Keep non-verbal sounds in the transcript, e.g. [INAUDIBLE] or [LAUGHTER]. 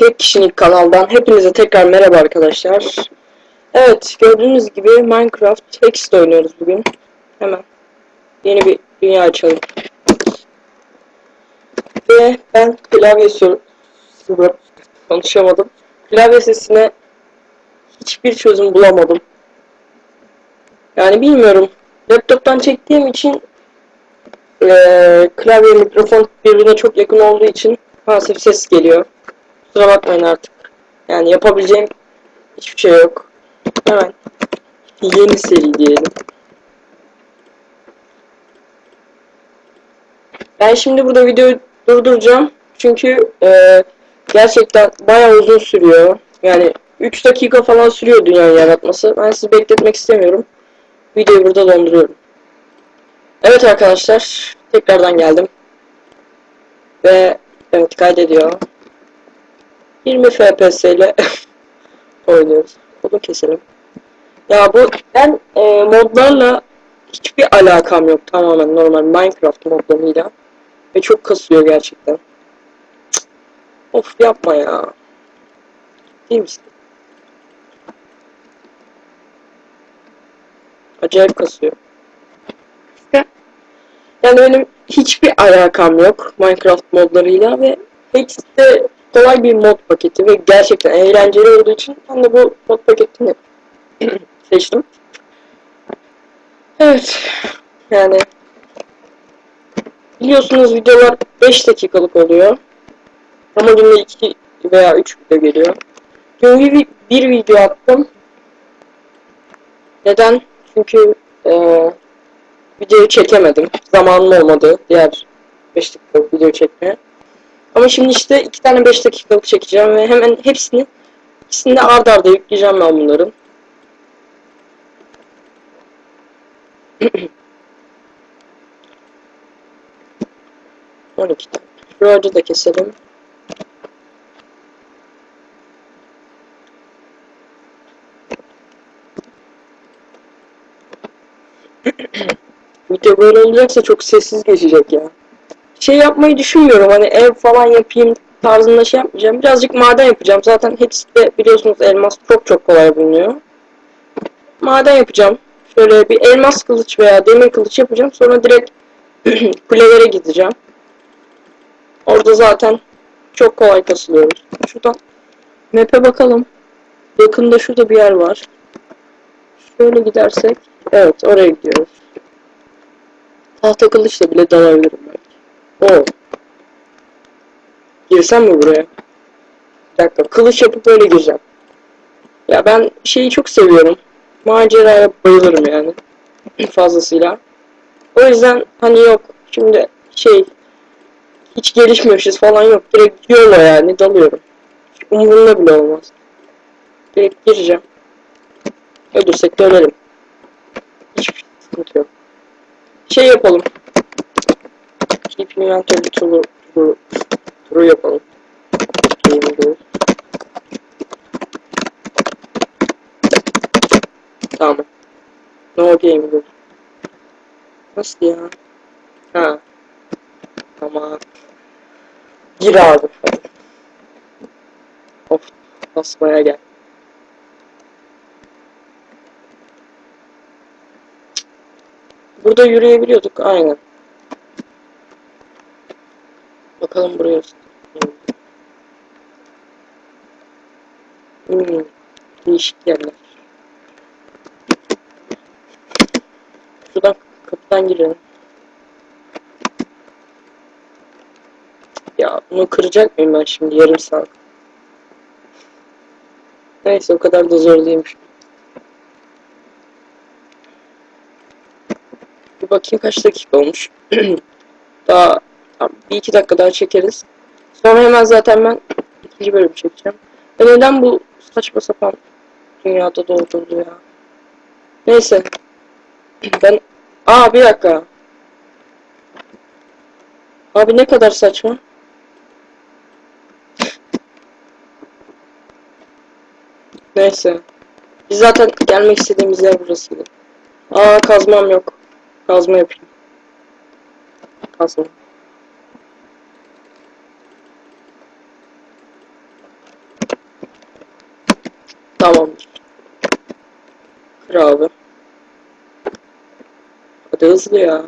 Tek kişilik kanaldan hepinize tekrar merhaba arkadaşlar. Evet gördüğünüz gibi Minecraft Text oynuyoruz bugün. Hemen yeni bir dünya açalım. Ve ben klavye konuşamadım. Klavye sesine hiçbir çözüm bulamadım. Yani bilmiyorum. Laptoptan çektiğim için eee klavye mikrofon birbirine çok yakın olduğu için maalesef ses geliyor. Kusura bakmayın artık. Yani yapabileceğim hiçbir şey yok. Hemen yeni seri diyelim. Ben şimdi burada videoyu durduracağım. Çünkü eee, gerçekten bayağı uzun sürüyor. Yani 3 dakika falan sürüyor dünyayı yaratması. Ben sizi bekletmek istemiyorum. Videoyu burada donduruyorum. Evet arkadaşlar. Tekrardan geldim. Ve evet kaydediyor. 20 FPS ile [LAUGHS] oynuyoruz. Bunu keselim. Ya bu ben e, modlarla hiçbir alakam yok tamamen normal Minecraft modlarıyla. Ve çok kasıyor gerçekten. Cık. Of yapma ya. Değil misin? Acayip kasıyor. Yani benim hiçbir alakam yok Minecraft modlarıyla ve hepsi de kolay bir mod paketi ve gerçekten eğlenceli olduğu için ben de bu mod paketini [CLEARS THROAT] seçtim. Evet. Yani biliyorsunuz videolar 5 dakikalık oluyor. Ama günde 2 veya 3 video geliyor. Dün bir, bir video attım. Neden? Çünkü eee videoyu çekemedim. Zamanım olmadı diğer 5 dakikalık video çekmeye. Ama şimdi işte iki tane 5 dakikalık çekeceğim ve hemen hepsini ikisini de ard arda yükleyeceğim ben bunların. [CLEARS THROAT] On iki tane. Şu ağacı da keselim. [CLEARS THROAT] Video böyle olacaksa çok sessiz geçecek ya. Şey yapmayı düşünmüyorum hani ev falan yapayım tarzında şey yapmayacağım. Birazcık maden yapacağım. Zaten hepsi de biliyorsunuz elmas çok çok kolay bulunuyor. Maden yapacağım. Şöyle bir elmas kılıç veya demir kılıç yapacağım. Sonra direkt [CLEARS THROAT] kulelere gideceğim. Orada zaten çok kolay kasılıyoruz. Şuradan map'e bakalım. Yakında şurada bir yer var. Şöyle gidersek evet oraya gidiyoruz. Tahta kılıçla bile dalabilirim Oo. Girsem mi buraya? Bir dakika. Kılıç yapıp böyle gireceğim. Ya ben şeyi çok seviyorum. Maceraya bayılırım yani. [CLEARS THROAT] Fazlasıyla. O yüzden hani yok. Şimdi şey hiç gelişmemişiz falan yok. Direkt yola yani dalıyorum. Umurumda bile olmaz. Direkt gireceğim. Ölürsek de ölerim. Hiçbir sıkıntı yok. Şey yapalım. Keep inventory turu, turu, turu yapalım. Game go. Tamam. No game go. Nasıl ya? Ha. Tamam. Gir abi. Of. Basmaya gel. Burada yürüyebiliyorduk aynen. Bakalım buraya. Hmm, değişik yerler. Şuradan kapıdan girelim. Ya bunu kıracak mıyım ben şimdi yarım saat? Neyse o kadar da zor değilmiş. Bir bakayım kaç dakika olmuş. [CLEARS THROAT] daha tamam, bir iki dakika daha çekeriz. Sonra hemen zaten ben ikinci bölüm çekeceğim. Ve neden bu saçma sapan dünyada doldurdu ya? Neyse. Ben... Aa bir dakika. Abi ne kadar saçma. Neyse. Biz zaten gelmek istediğimiz yer burasıydı. Aa kazmam yok. Kazma yapayım. Kazma. Tamamdır. Kır abi. Hadi hızlı.